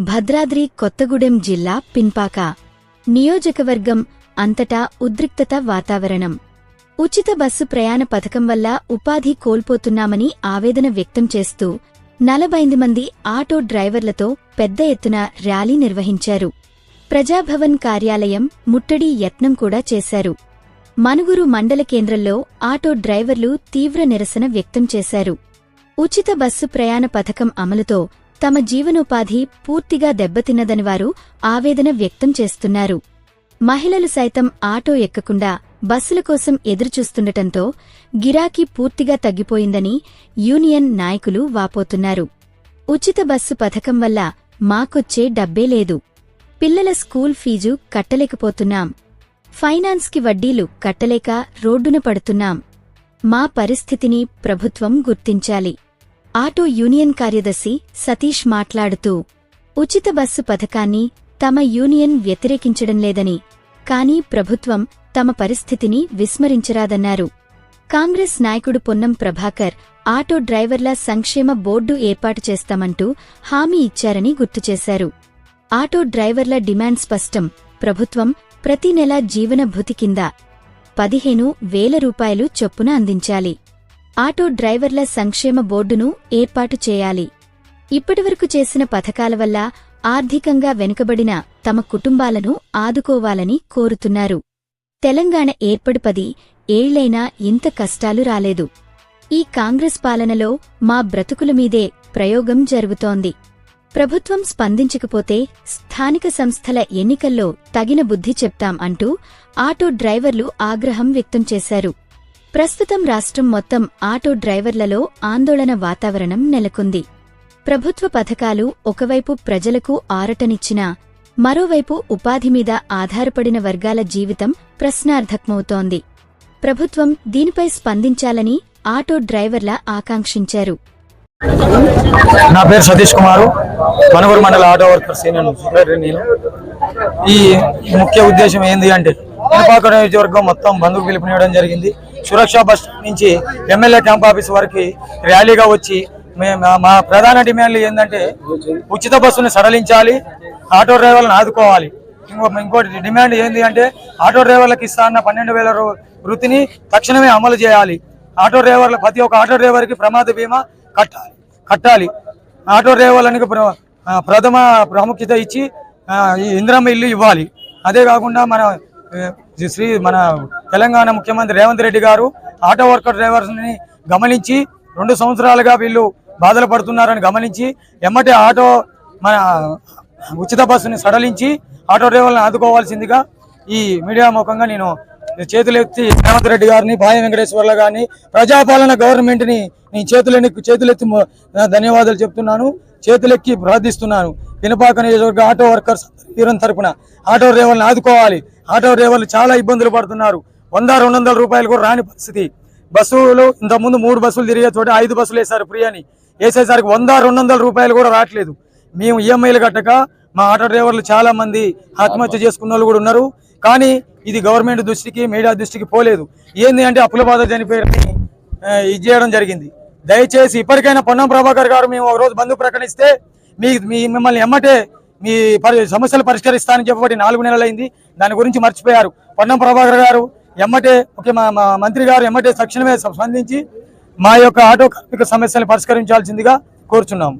భద్రాద్రి కొత్తగూడెం జిల్లా పిన్పాక నియోజకవర్గం అంతటా ఉద్రిక్తత వాతావరణం. ఉచిత బస్సు ప్రయాణ పథకం వల్ల ఉపాధి కోల్పోతున్నామని ఆవేదన వ్యక్తం చేస్తూ నలభైంది మంది ఆటో డ్రైవర్లతో పెద్ద ఎత్తున ర్యాలీ నిర్వహించారు. ప్రజాభవన్ కార్యాలయం ముట్టడి యత్నం కూడా చేశారు. మనుగురు మండల కేంద్రంలో ఆటో డ్రైవర్లు తీవ్ర నిరసన వ్యక్తం చేశారు. ఉచిత బస్సు ప్రయాణ పథకం అమలుతో తమ జీవనోపాధి పూర్తిగా దెబ్బతిన్నదని వారు ఆవేదన వ్యక్తం చేస్తున్నారు. మహిళలు సైతం ఆటో ఎక్కకుండా బస్సుల కోసం ఎదురుచూస్తుండటంతో గిరాకీ పూర్తిగా తగ్గిపోయిందని యూనియన్ నాయకులు వాపోతున్నారు. ఉచిత బస్సు పథకం వల్ల మాకొచ్చే డబ్బే లేదు. పిల్లల స్కూల్ ఫీజు కట్టలేకపోతున్నాం. ఫైనాన్స్కి వడ్డీలు కట్టలేక రోడ్డున పడుతున్నాం. మా పరిస్థితిని ప్రభుత్వం గుర్తించాలి. ఆటో యూనియన్ కార్యదర్శి సతీష్ మాట్లాడుతూ ఉచిత బస్సు పథకాన్ని తమ యూనియన్ వ్యతిరేకించడం లేదని కానీ ప్రభుత్వం తమ పరిస్థితిని విస్మరించరాదన్నారు. కాంగ్రెస్ నాయకుడు పొన్నం ప్రభాకర్ ఆటో డ్రైవర్ల సంక్షేమ బోర్డు ఏర్పాటు చేస్తామంటూ హామీ ఇచ్చారని గుర్తుచేశారు ఆటో డ్రైవర్ల డిమాండ్ స్పష్టం ప్రభుత్వం ప్రతి నెలా జీవనభృతి కింద పదిహేను వేల రూపాయలు చొప్పున అందించాలి. ఆటో డ్రైవర్ల సంక్షేమ బోర్డును ఏర్పాటు చేయాలి. ఇప్పటివరకు చేసిన పథకాల వల్ల ఆర్థికంగా వెనుకబడిన తమ కుటుంబాలను ఆదుకోవాలని కోరుతున్నారు. తెలంగాణ ఏర్పడిపది ఏళ్ళైనా ఇంత కష్టాలు రాలేదు. ఈ కాంగ్రెస్ పాలనలో మా బ్రతుకుల మీదే ప్రయోగం జరుగుతోంది. ప్రభుత్వం స్పందించకపోతే స్థానిక సంస్థల ఎన్నికల్లో తగిన బుద్ధి చెప్తాం అంటూ ఆటో డ్రైవర్లు ఆగ్రహం వ్యక్తం చేశారు. ప్రస్తుతం రాష్ట్రం మొత్తం ఆటో డ్రైవర్లలో ఆందోళన వాతావరణం నెలకొంది. ప్రభుత్వ పథకాలు ఒకవైపు ప్రజలకు ఆరటనిచ్చినా మరోవైపు ఉపాధి మీద ఆధారపడిన వర్గాల జీవితం ప్రశ్నార్థకమవుతోంది. ప్రభుత్వం దీనిపై స్పందించాలని ఆటో డ్రైవర్ల ఆకాంక్షించారు. నా పేరు సతీష్ కుమారు. మనగూరు మండల ఆటో వర్కర్స్ నేను. ఈ ముఖ్య ఉద్దేశం ఏంది అంటే పినపాక నియోజకవర్గం మొత్తం బంధుకు పిలుపునివ్వడం జరిగింది. సురక్ష బస్ నుంచి ఎమ్మెల్యే క్యాంప్ ఆఫీస్ వరకు ర్యాలీగా వచ్చి మా- ప్రధాన డిమాండ్లు ఏంటంటే ఉచిత బస్సును సడలించాలి ఆటో డ్రైవర్లను ఆదుకోవాలి. ఇంకో ఇంకోటి డిమాండ్ ఏంటి అంటే ఆటో డ్రైవర్లకు ఇస్తా అన్న పన్నెండు వేల వృత్తిని తక్షణమే అమలు చేయాలి. ఆటో డ్రైవర్ల ప్రతి ఒక్క ఆటో డ్రైవర్కి ప్రమాద బీమా కట్టాలి కట్టాలి. ఆటో డ్రైవర్లకు ప్ర- ప్రథమ ప్రాముఖ్యత ఇచ్చి ఆ, ఈ ఇల్లు ఇవ్వాలి. అదే కాకుండా మన శ్రీ మన తెలంగాణ ముఖ్యమంత్రి రేవంత్ రెడ్డి గారు ఆటో వర్కర్ డ్రైవర్స్ని గమనించి రెండు సంవత్సరాలుగా వీళ్ళు బాధలు పడుతున్నారని గమనించి ఎమ్మటే ఆటో మన ఉచిత బస్సుని సడలించి ఆటో డ్రైవర్లను ఆదుకోవాల్సిందిగా ఈ మీడియా ముఖంగా నేను చేతులెత్తి రేవంత్ రెడ్డి గారిని భాయ వెంకటేశ్వర్ల గారిని ప్రజాపాలన గవర్నమెంట్ని నేను చేతులని చేతులెత్తి ధన్యవాదాలు చెప్తున్నాను చేతులెక్కి ప్రార్థిస్తున్నాను. పినపాక నియోజకవర్గ ఆటో వర్కర్స్ తీరం తరపున ఆటో డ్రైవర్లను ఆదుకోవాలి. ఆటో డ్రైవర్లు చాలా ఇబ్బందులు పడుతున్నారు. వంద రెండు వందల రూపాయలు కూడా రాని పరిస్థితి. బస్సులు ఇంతకుముందు మూడు బస్సులు తిరిగే చోట ఐదు బస్సులు వేశారు ఫ్రీ అని. వేసేసరికి వంద రెండు వందల రూపాయలు కూడా రావట్లేదు. మేము ఈఎంఐలు కట్టక మా ఆటో డ్రైవర్లు చాలా మంది ఆత్మహత్య చేసుకున్న వాళ్ళు కూడా ఉన్నారు. కానీ ఇది గవర్నమెంట్ దృష్టికి మీడియా దృష్టికి పోలేదు. ఏంది అంటే అప్పుల బాధ చనిపోయారని ఆ, ఇది చేయడం జరిగింది. దయచేసి ఇప్పటికైనా పొన్నం ప్రభాకర్ గారు మేము ఒక రోజు బంధు ప్రకటిస్తే మీ మీ మిమ్మల్ని ఎమ్మటే మీ పరి సమస్యలు పరిష్కరిస్తానని చెప్పబడి నాలుగు నెలలైంది. దాని గురించి మర్చిపోయారు. పొన్నం ప్రభాకర్ గారు ఎమ్మటే ముఖ్య మా మా మంత్రి గారు ఎమ్మటే తక్షణమే స్పందించి మా యొక్క ఆటో కార్మిక సమస్యలను పరిష్కరించాల్సిందిగా కోరుచున్నాము.